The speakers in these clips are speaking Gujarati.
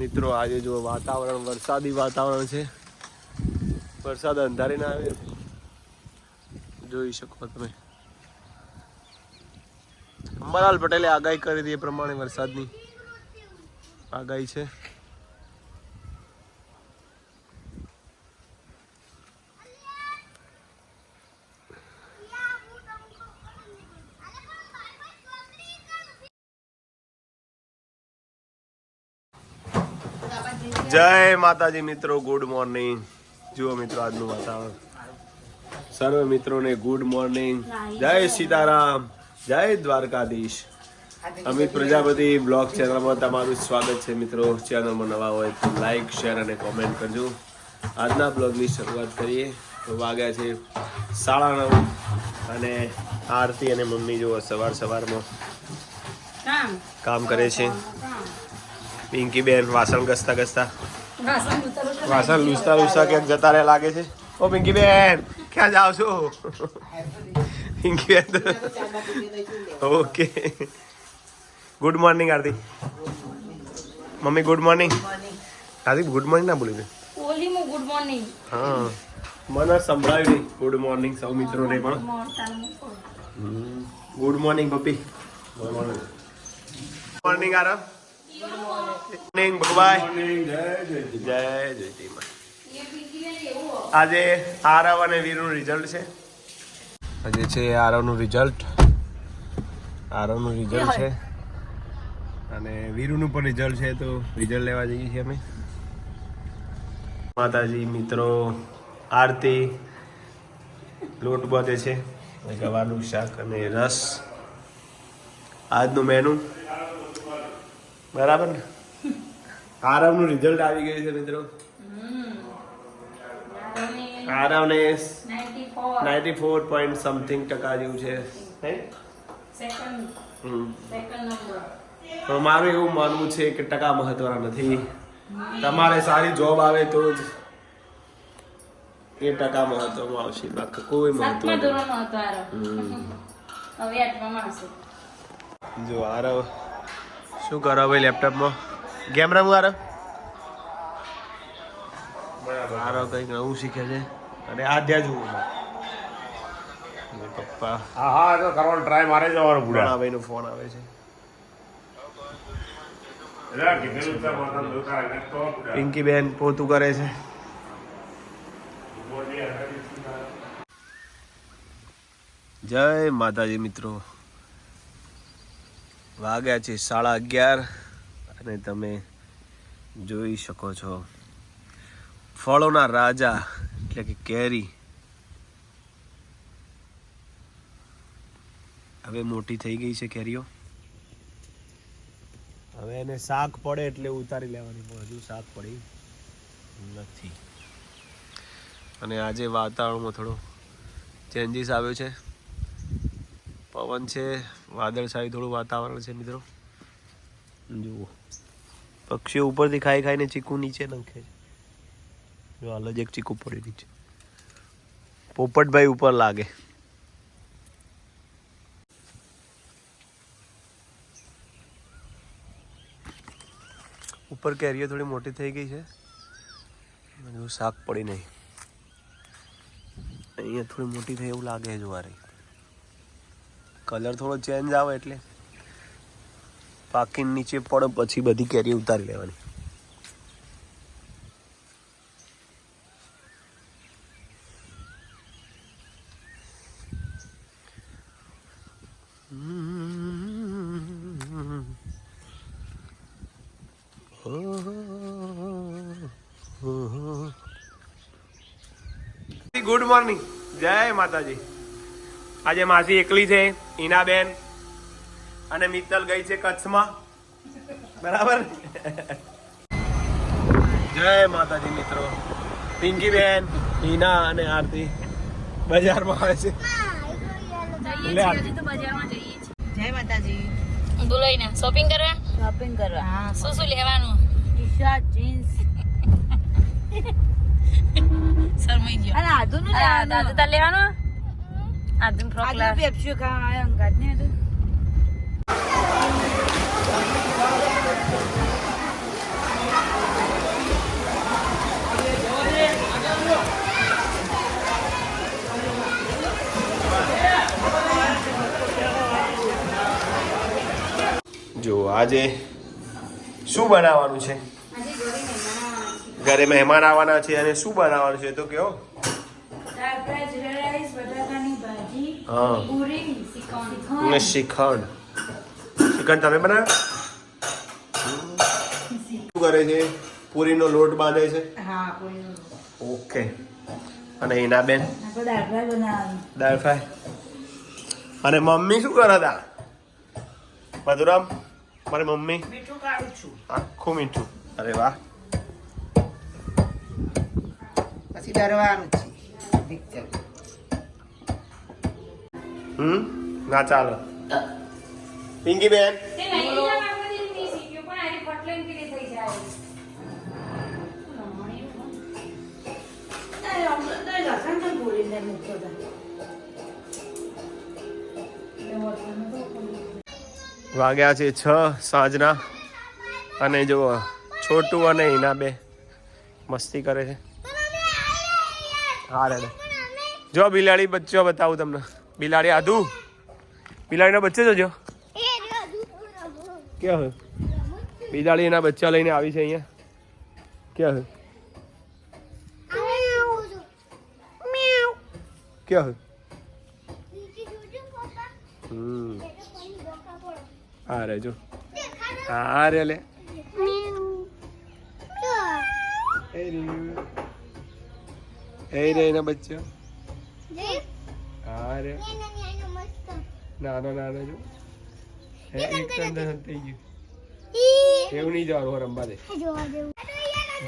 મિત્રો, આજે જો વાતાવરણ, વરસાદી વાતાવરણ છે. વરસાદ અંધારી ના આવે. જોઈ શકો તમે. અંબાલાલ પટેલે આગાહી કરી હતી એ પ્રમાણે વરસાદની. આગાહી છે. જય માતાજી મિત્રો ગુડ મોર્નિંગ જુઓ મિત્રો આજનું વાતાવરણ. સર્વ મિત્રોને ગુડ મોર્નિંગ જય સીતારામ. જય દ્વારકાધીશ. અમિત પ્રજાપતિ બ્લોગ ચેનલમાં તમારું સ્વાગત છે મિત્રો. ચેનલમાં નવા હોય તો લાઈક શેર અને કોમેન્ટ કરજો. આજના બ્લોગની શરૂઆત કરીએ. તો વાગ્યા છે સાડા નવ અને આરતી અને મમ્મી જુઓ સવાર સવારમાં કામ. કામ કરે છે. પિંકી બેન વાસણ ઘસતા ઘસતા. વાસણ. લૂસતા લૂસતા ક્યાંક જતા રહે લાગે છે. ઓ પિંકી બેન ક્યાં જાઓ છો? Pinky ben okay. Good morning Aarti mummy good morning Aarti good morning ના બોલી દે. ઓલીમાં ગુડ મોર્નિંગ હા. મને સંભળાયું નહીં. ગુડ મોર્નિંગ સૌ મિત્રોને પણ. ગુડ મોર્નિંગ પપ્પી. Good morning morning Aarav. Morning ભગવાઈ જય જયતી આજે આરવ અને વીરનું રિઝલ્ટ છે. આજે છે આરવનું રિઝલ્ટ આરવનું રિઝલ્ટ છે. અને વીરુનું પણ રિઝલ્ટ છે તો રિઝલ્ટ લેવા જઈએ છીએ અમે. માતાજી મિત્રો આરતી લોટ બધે છે. ગવાનું શાક અને રસ. આજનું મેનુ બરાબર ને? આરવનું રિઝલ્ટ આવી ગયું છે મિત્રો. આરવને નાઇન્ટી ફોર પોઈન્ટ સમથિંગ ટકા જેવું છે. તો મારું એવું માનવું છે કે ટકા મહત્વના નથી. તમારે સારી જોબ આવે તો જ એ ટકા મહત્વમાં આવશે. બાકી કોઈ મહત્વ સાતમા નથી. હતો આરો હવે આઠમાં આવશે. જો આરવ શું કરો ભાઈ લેપટોપમાં ગેમ રમ કરો મારો કંઈક નવું શીખે છે. અને આ ત્યાં જોવું પપ્પા. હા હા તો કરવાનો ટ્રાય મારે જવાનો બુડા ભણાભાઈનો ફોન આવે છે. પિંકી બેન પોતું કરે છે. જય માતાજી મિત્રો. વાગ્યા છે સાડા અગિયાર અને તમે જોઈ શકો છો. ફળોના રાજા એટલે કે કેરી. હવે મોટી થઈ ગઈ છે કેરીઓ. હવે એને શાક પડે એટલે ઉતારી લેવાની હજુ શાક પડી નથી. અને આજે વાતાવરણમાં થોડો ચેન્જીસ આવ્યો છે. પવન છે વાદળછાયું થોડું વાતાવરણ છે મિત્રો. જુઓ. પક્ષીઓ ઉપરથી ખાઈ ખાઈને ચીકુ નીચે નાખે છે. જો હાલ જ એક ચીકુ પડી નીચે. પોપટભાઈ ઉપર લાગે. ઉપર કેરીઓ થોડી મોટી થઈ ગઈ છે. શાક પડી નહીં. અહીંયા થોડી મોટી થઈ એવું લાગે છે જોવારી. કલર થોડો ચેન્જ આવે એટલે. પાકી નીચે પડે, પછી બધી કેરી ઉતારી લેવાની. Good morning. જય માતાજી. આજે માસી એકલી છે ઈનાબેન અને મિત્તલ ગઈ છે કચ્છમાં. બરાબર? જય માતાજી મિત્રો. પિંકી બેન ઈના અને આરતી બજારમાં આવે છે. જય માતાજી. શોપિંગ કરવા? શોપિંગ કરવા. હા શું શું લેવાનું? ટી શર્ટ જીન્સ શરમાઈ ગયો. અને આધુનું આ લેવાનું. આદુ Adım Proklar. Adım yapıyor kanalın kadı neydi? જો આજે શું બનાવવાનું છે ઘરે મહેમાન આવવાના છે અને શું બનાવવાનું છે તો કહો દાળ જીરા રાઈસ બટાકાની ભાજી હા. પૂરી ને શ્રીખંડ તમે બનાવ્યો? શું કરે છે? પૂરીનો લોટ બાંધે છે? હા પૂરીનું ઓકે. અને એના બેન? દાળ ફ્રાય અને મમ્મી શું કરે તા? મધુરામ મારી મમ્મી? મીઠું કાઢું છું. આખું મીઠું. અરે વાહ. પછી ડરવાનું છે. Picture hmm? ના ચાલો. પિંકી બેન. વાગ્યા છે છ સાંજના. અને જો છોટું અને હિના બે મસ્તી કરે છે. હા રેડે. જો બિલાડી બચ્ચો બતાવું તમને. બિલાડી આધુ બિલાડીનો બચ્ચો જોજો ક્યાં હોય બિલાડી એના બચ્ચા લઈને આવી છે અહીંયા. ક્યાં હોય ક્યાં હોય હમ. આ રે જો. હા રે લે. એ એ રે એના બચ્ચા આ રે નાનો નાનો જો હે એક થઈ ગયું એવું નહીં જવાનું રમવા દે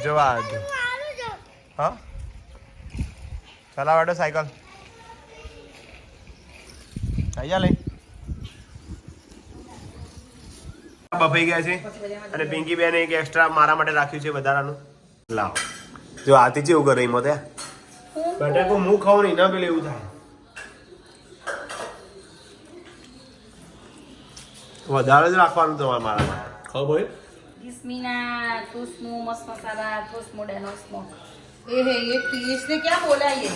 જવા દે હા ચલાવાડો સાયકલ અહીંયા લઈ બફાઈ ગયા છે અને પિંકી બેન એક એક્સ્ટ્રા મારા માટે રાખ્યું છે વધારાનું લાવ. જો આથી જેવું કરે એમાં ત્યાં બટાકો હું ખાઉં નહીં ના પેલું એવું થાય વધારે જ રાખવાનું તમારે મારા માટે ખબર કિસમીના ટોસ્ટનું મસ્ત મસાલા ટોસ્ટ મોડેનો સ્મોક એ હે એ ટીએસને ક્યાં બોલાઈએ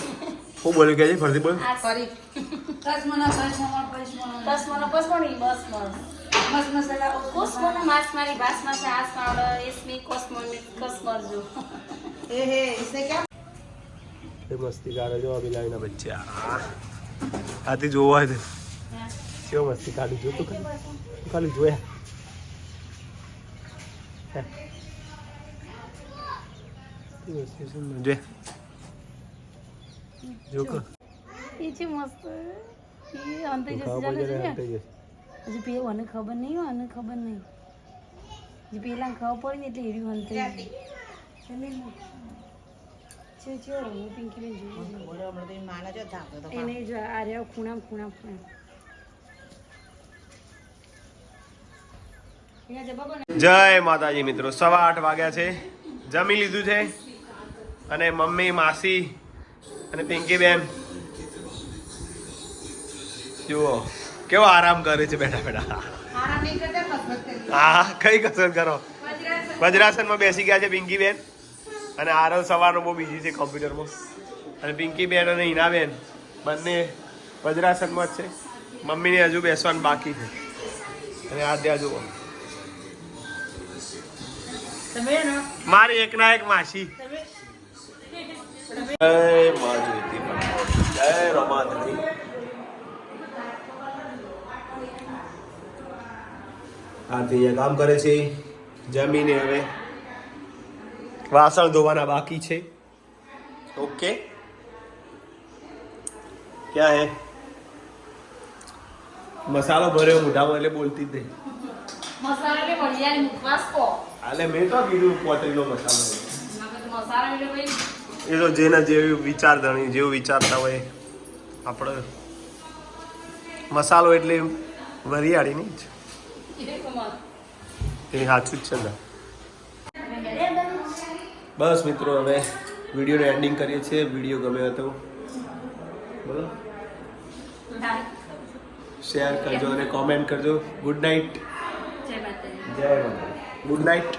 હું બોલ્યું કે છે ફરતી બોલ આ ફરી કસમના કસમના પસમના. બસ મને બસ મળી બસ મળ મસ્ત મસાલા કોસ્મોનો માસ મારી બાસ માં આસ માવડો એસમી કોસ્મો કોસ્મર જો એ હે इसने क्या એ મસ્તી કાઢે જો બિલાડીના બચ્ચા આથી જોવા છે કેવો મસ્તી કાઢી જોતું ખાલી ખાલી જોયા? જો એ છે મસ્ત એ અંતે જશે પડે છે હજી પેલું મને ખબર નહીં હોય અને ખબર નહીં હજી પેલા ખબર પડી ને એટલે થઈ ગઈ છે છે રંગો પિંકી બેન જોઈ બોલો હમણાં તો માના જો થાકતો તો એને જ આ રહ્યા ખૂણા ખૂણા ખૂણા. જય માતાજી મિત્રો સવા આઠ વાગ્યા છે. જમી લીધું છે અને મમ્મી માસી અને પિંકી બેન. જુઓ કેવો આરામ કરે છે બેઠા બેઠા. હા કઈ કસરત કરો? વજ્રાસનમાં બેસી ગયા છે પિંકી બેન. અને આરવ સવારનો બહુ બીજી છે કોમ્પ્યુટરમાં અને પિંકી બેન અને હિના બેન બંને વજ્રાસનમાં જ છે. મમ્મીને હજુ બેસવાનું બાકી છે. અને આ ત્યાં જુઓ. મારી એક એકના એક માસી. જય મા જ્યોતિ જય રમા દેવી કામ કરે છે. જમીને હવે. વાસણ ધોવાના બાકી છે. ઓકે. ક્યાં હે? મસાલો ભર્યો મોઢામાં એટલે બોલતી જ નહીં. મસાલા બી વડિયાની મુખવાસ કો. એટલે મેં તો કીધું પોતરીનો મસાલો. મસાલા એટલે ભાઈ એ તો જેના જેવી વિચારધણી જેવું વિચારતા હોય આપણે. મસાલો એટલે વરિયાળી નહીં જ. એ સાચું જ છે ને. બસ મિત્રો હવે વિડીયોને એન્ડિંગ કરીએ છીએ. વીડિયો ગમ્યો હતો. બોલો શેર કરજો અને કોમેન્ટ કરજો. ગુડ નાઇટ જય માતા જય માતા ગુડ નાઇટ